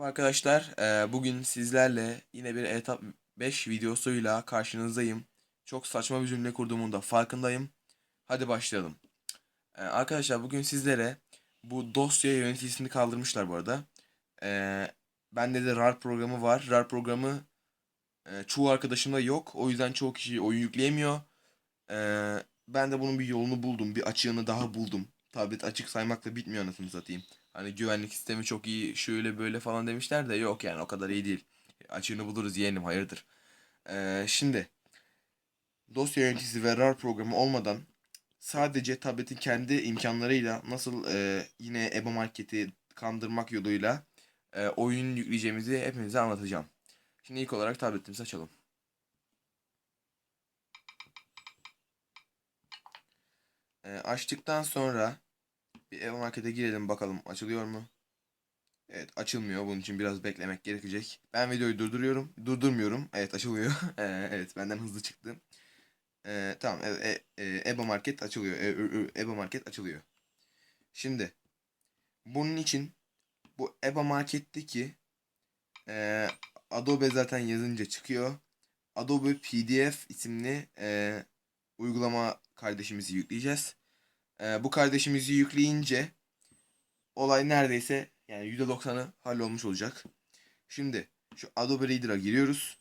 Arkadaşlar, eee, bugün sizlerle yine bir etap 5 videosuyla karşınızdayım. Çok saçma bir cümle kurduğumun da farkındayım. Hadi başlayalım. Eee, arkadaşlar bugün sizlere bu dosya yöneticisini kaldırmışlar bu arada. Eee bende de RAR programı var. RAR programı eee, çoğu arkadaşımda yok. O yüzden çoğu kişi oyun yükleyemiyor. Ben de bunun bir yolunu buldum. Bir açığını daha buldum. Tablet açık saymakla bitmiyor anasını satayım. Hani güvenlik sistemi çok iyi şöyle böyle falan demişler de yok yani o kadar iyi değil. Açığını buluruz yeğenim hayırdır. Ee, şimdi dosya yöneticisi ve RAR programı olmadan sadece tabletin kendi imkanlarıyla nasıl e, yine EBA Market'i kandırmak yoluyla e, oyun yükleyeceğimizi hepinize anlatacağım. Şimdi ilk olarak tabletimizi açalım. E, açtıktan sonra bir Market'e girelim bakalım açılıyor mu? Evet açılmıyor. Bunun için biraz beklemek gerekecek. Ben videoyu durduruyorum. Durdurmuyorum. Evet açılıyor. Ee, evet benden hızlı çıktı. Ee, tamam. E, e, e, EBA Market açılıyor. E, e, e, EBA Market açılıyor. Şimdi bunun için bu EBA Market'teki e, Adobe zaten yazınca çıkıyor. Adobe PDF isimli e, uygulama kardeşimizi yükleyeceğiz. Ee, bu kardeşimizi yükleyince olay neredeyse yani %90'ı hallolmuş olacak. Şimdi şu Adobe Reader'a giriyoruz.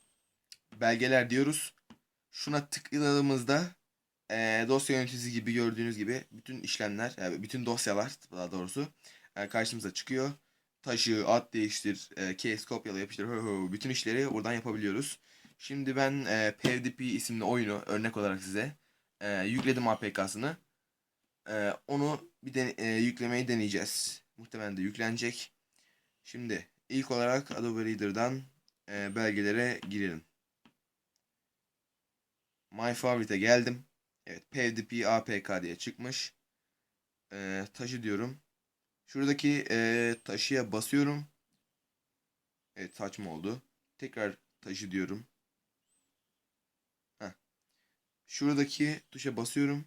Belgeler diyoruz. Şuna tıkladığımızda e, dosya yöneticisi gibi gördüğünüz gibi bütün işlemler, yani bütün dosyalar daha doğrusu e, karşımıza çıkıyor. Taşı, ad değiştir, e, case kopyala yapıştır, hı hı, bütün işleri buradan yapabiliyoruz. Şimdi ben e, PevDP isimli oyunu örnek olarak size e, yükledim APK'sını. Ee, onu bir de e, yüklemeyi deneyeceğiz. Muhtemelen de yüklenecek. Şimdi ilk olarak Adobe Reader'dan e, belgelere girelim. My Favorite'e geldim. Evet, PevDP APK diye çıkmış. E, taşı diyorum. Şuradaki e, taşıya basıyorum. Evet, saçma oldu. Tekrar taşı diyorum. Heh. Şuradaki tuşa basıyorum.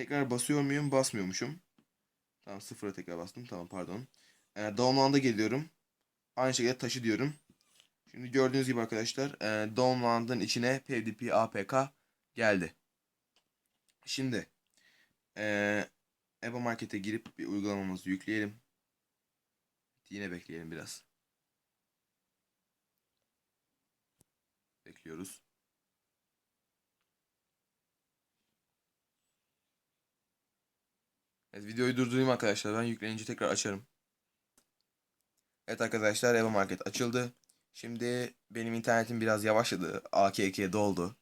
Tekrar basıyor muyum? Basmıyormuşum. Tamam sıfıra tekrar bastım. Tamam pardon. E, download'a geliyorum. Aynı şekilde taşı diyorum. Şimdi gördüğünüz gibi arkadaşlar e, download'ın içine PvP APK geldi. Şimdi e, EBA Market'e girip bir uygulamamızı yükleyelim. Yine bekleyelim biraz. Bekliyoruz. Evet videoyu durdurayım arkadaşlar. Ben yüklenince tekrar açarım. Evet arkadaşlar Eva Market açıldı. Şimdi benim internetim biraz yavaşladı. AKK doldu.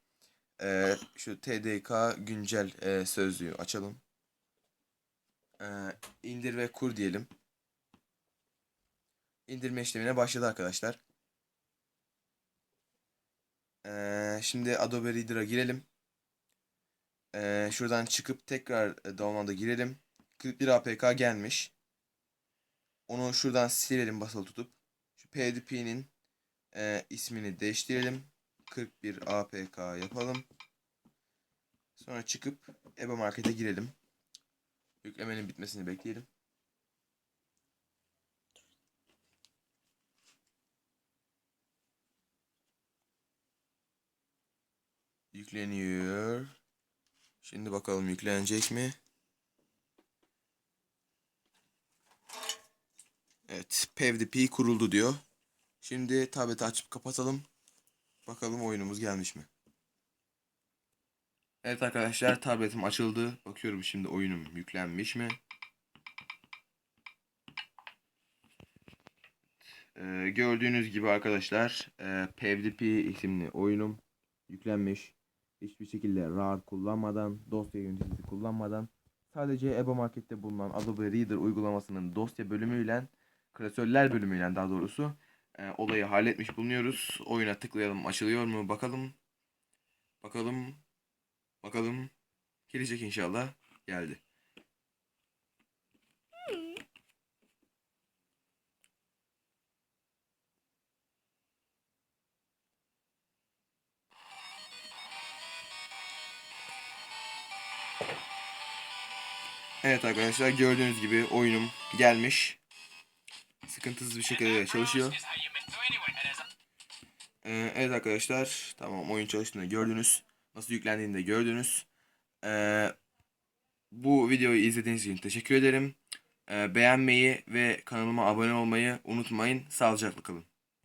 Ee, şu TDK güncel e, sözlüğü açalım. Ee, indir ve kur diyelim. İndirme işlemine başladı arkadaşlar. Ee, şimdi Adobe Reader'a girelim. Ee, şuradan çıkıp tekrar e, download'a girelim. 41 APK gelmiş. Onu şuradan silelim basılı tutup. Şu PDP'nin e, ismini değiştirelim. 41 APK yapalım. Sonra çıkıp EBA Market'e girelim. Yüklemenin bitmesini bekleyelim. Yükleniyor. Şimdi bakalım yüklenecek mi? Evet, PevDP kuruldu diyor. Şimdi tableti açıp kapatalım. Bakalım oyunumuz gelmiş mi? Evet arkadaşlar tabletim açıldı. Bakıyorum şimdi oyunum yüklenmiş mi? Ee, gördüğünüz gibi arkadaşlar e, PevDP isimli oyunum yüklenmiş. Hiçbir şekilde RAR kullanmadan, dosya yöneticisi kullanmadan sadece EBA Market'te bulunan Adobe Reader uygulamasının dosya bölümüyle klasörler bölümüyle daha doğrusu e, olayı halletmiş bulunuyoruz. Oyuna tıklayalım açılıyor mu bakalım. Bakalım. Bakalım. Gelecek inşallah. Geldi. Evet arkadaşlar gördüğünüz gibi oyunum gelmiş. Sıkıntısız bir şekilde çalışıyor. Ee, evet arkadaşlar tamam oyun çalıştığını gördünüz. Nasıl yüklendiğini de gördünüz. Ee, bu videoyu izlediğiniz için teşekkür ederim. Ee, beğenmeyi ve kanalıma abone olmayı unutmayın. Sağlıcakla kalın.